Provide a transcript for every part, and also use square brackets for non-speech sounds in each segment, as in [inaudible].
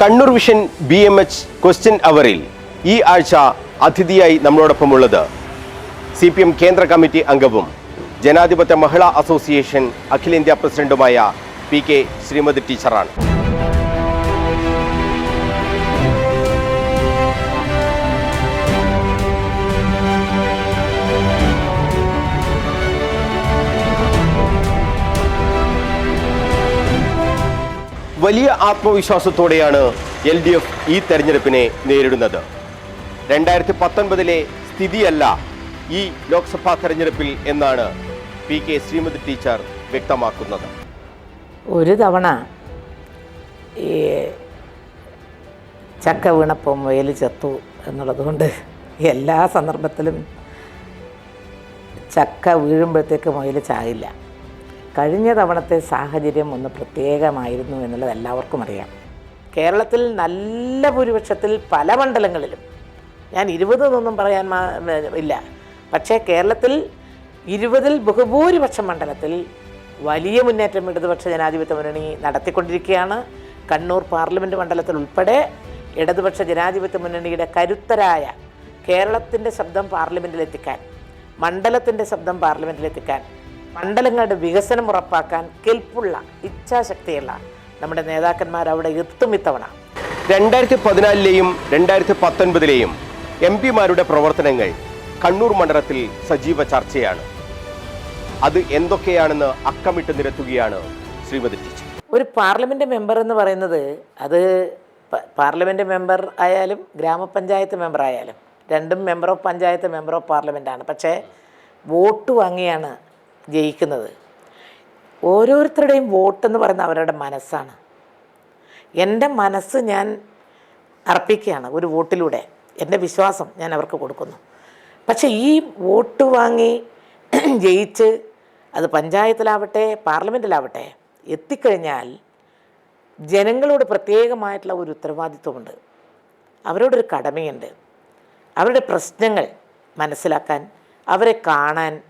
Kannur vision B M H question അവറിൽ ഈ ആഴ്ച അതിഥിയായി നമ്മളോടൊപ്പം ഉള്ളത് സി പി എം കേന്ദ്ര കമ്മിറ്റി അംഗവും ജനാധിപത്യ മഹിളാ അസോസിയേഷൻ അഖിലേന്ത്യാ പ്രസിഡന്റുമായ പി കെ ശ്രീമതി ടീച്ചറാണ്. വലിയ ആത്മവിശ്വാസത്തോടെയാണ് എൽ ഡി എഫ് ഈ തെരഞ്ഞെടുപ്പിനെ നേരിടുന്നത്. രണ്ടായിരത്തി പത്തൊൻപതിലെ സ്ഥിതിയല്ല ഈ ലോക്സഭാ തെരഞ്ഞെടുപ്പിൽ എന്നാണ് പി കെ ശ്രീമതി ടീച്ചർ വ്യക്തമാക്കുന്നത്. ഒരു തവണ ഈ ചക്ക വീണപ്പം മുയൽ ചത്തു എന്നുള്ളതുകൊണ്ട് എല്ലാ സന്ദർഭത്തിലും ചക്ക വീഴുമ്പോഴത്തേക്ക് മുയൽ ചാകില്ല. കഴിഞ്ഞ തവണത്തെ സാഹചര്യം ഒന്ന് പ്രത്യേകമായിരുന്നു എന്നുള്ളത് എല്ലാവർക്കും അറിയാം. കേരളത്തിൽ നല്ല ഭൂരിപക്ഷത്തിൽ പല മണ്ഡലങ്ങളിലും ഞാൻ ഇരുപത് എന്നൊന്നും പറയാൻ ഇല്ല പക്ഷേ കേരളത്തിൽ ഇരുപതിൽ ബഹുഭൂരിപക്ഷ മണ്ഡലത്തിൽ വലിയ മുന്നേറ്റം ഇടതുപക്ഷ ജനാധിപത്യ മുന്നണി നടത്തിക്കൊണ്ടിരിക്കുകയാണ്. കണ്ണൂർ പാർലമെന്റ് മണ്ഡലത്തിൽ ഉൾപ്പെടെ ഇടതുപക്ഷ ജനാധിപത്യ മുന്നണിയുടെ കരുത്തരായ കേരളത്തിന്റെ ശബ്ദം പാർലമെന്റിലെത്തിക്കാൻ മണ്ഡലത്തിന്റെ ശബ്ദം പാർലമെന്റിലെത്തിക്കാൻ മണ്ഡലങ്ങളുടെ വികസനം ഉറപ്പാക്കാൻ കെൽപ്പുള്ള ഇച്ഛാശക്തിയുള്ള നമ്മുടെ നേതാക്കന്മാർ അവിടെ എത്തും ഇത്തവണ. രണ്ടായിരത്തി പതിനാലിലെയും രണ്ടായിരത്തി പത്തൊൻപതിലെയും എം പിമാരുടെ പ്രവർത്തനങ്ങൾ കണ്ണൂർ മണ്ഡലത്തിൽ സജീവ ചർച്ചയാണ്. അത് എന്തൊക്കെയാണെന്ന് അക്കമിട്ട് നിരത്തുകയാണ് ശ്രീമതി ടീച്ചർ ഒരു പാർലമെന്റ് മെമ്പർ എന്ന് പറയുന്നത് അത് പാർലമെന്റ് പാർലമെന്റ് മെമ്പർ ആയാലും ഗ്രാമപഞ്ചായത്ത് മെമ്പർ ആയാലും രണ്ടും member of panchayat member of പാർലമെന്റാണ് പക്ഷേ വോട്ട് വാങ്ങിയാണ് ജയിക്കുന്നത്. ഓരോരുത്തരുടെയും വോട്ട് എന്ന് പറയുന്നത് അവരുടെ മനസ്സാണ്. എന്റെ മനസ്സ് ഞാൻ അർപ്പിക്കുകയാണ് ഒരു വോട്ടിലൂടെ. എന്റെ വിശ്വാസം ഞാൻ അവർക്ക് കൊടുക്കുന്നു. പക്ഷേ ഈ വോട്ട് വാങ്ങി [clears throat] ജയിച്ച് അത് പഞ്ചായത്തിലാവട്ടെ പാർലമെന്റിലാവട്ടെ എത്തിക്കഴിഞ്ഞാൽ ജനങ്ങളോട് പ്രത്യേകമായിട്ടുള്ള ഒരു ഉത്തരവാദിത്വമുണ്ട്. അവരോടൊരു കടമയുണ്ട്. അവരുടെ പ്രശ്നങ്ങൾ മനസ്സിലാക്കാൻ അവരെ കാണാൻ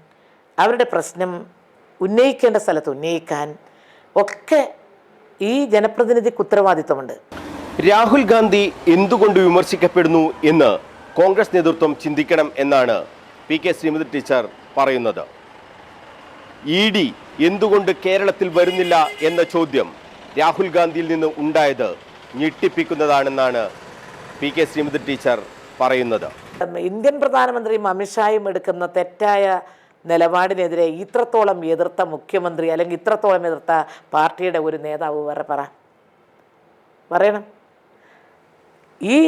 അവരുടെ പ്രശ്നം ഉന്നയിക്കേണ്ട സ്ഥലത്ത് ഉന്നയിക്കാൻ ഒക്കെ ഈ ജനപ്രതിനിധിക്ക് ഉത്തരവാദിത്വമുണ്ട് രാഹുൽ ഗാന്ധി എന്തുകൊണ്ട് വിമർശിക്കപ്പെടുന്നു എന്ന് കോൺഗ്രസ് നേതൃത്വം ചിന്തിക്കണം എന്നാണ് പി കെ ശ്രീമതി ടീച്ചർ പറയുന്നത്. ഇ ഡി എന്തുകൊണ്ട് കേരളത്തിൽ വരുന്നില്ല എന്ന ചോദ്യം രാഹുൽ ഗാന്ധിയിൽ നിന്ന് ഉണ്ടായത് ഞെട്ടിപ്പിക്കുന്നതാണെന്നാണ് പി കെ ശ്രീമതി ടീച്ചർ പറയുന്നത്. ഇന്ത്യൻ പ്രധാനമന്ത്രിയും അമിത്ഷായും എടുക്കുന്ന തെറ്റായ നിലപാടിനെതിരെ ഇത്രത്തോളം എതിർത്ത മുഖ്യമന്ത്രി അല്ലെങ്കിൽ ഇത്രത്തോളം എതിർത്ത പാർട്ടിയുടെ ഒരു നേതാവ് വേറെ പറ. പറയണം. ഈ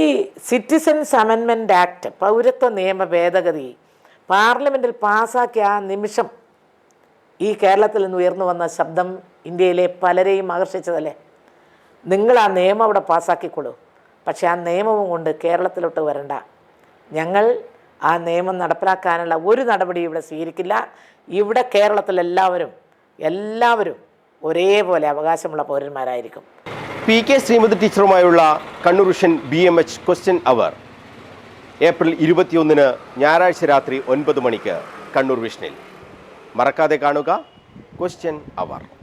സിറ്റിസൻസ് അമെൻമെന്റ് ആക്ട് പൗരത്വ നിയമ ഭേദഗതി പാർലമെന്റിൽ പാസ്സാക്കിയ ആ നിമിഷം ഈ കേരളത്തിൽ നിന്ന് ഉയർന്നു വന്ന ശബ്ദം ഇന്ത്യയിലെ പലരെയും ആകർഷിച്ചതല്ലേ? നിങ്ങൾ ആ നിയമം അവിടെ പാസ്സാക്കിക്കൊള്ളൂ പക്ഷേ ആ നിയമവും കൊണ്ട് കേരളത്തിലോട്ട് വരണ്ട. ഞങ്ങൾ ആ നിയമം നടപ്പിലാക്കാനുള്ള ഒരു നടപടി ഇവിടെ സ്വീകരിക്കില്ല. ഇവിടെ കേരളത്തിലെല്ലാവരും എല്ലാവരും ഒരേപോലെ അവകാശമുള്ള പൗരന്മാരായിരിക്കും. P K Sreemathi ടീച്ചറുമായുള്ള Kannur B M H question hour. April ഇരുപത്തിയൊന്നിന് ഞായറാഴ്ച രാത്രി ഒൻപത് മണിക്ക് കണ്ണൂർ വിഷനിൽ. മറക്കാതെ കാണുക ക്വസ്റ്റ്യൻ അവർ.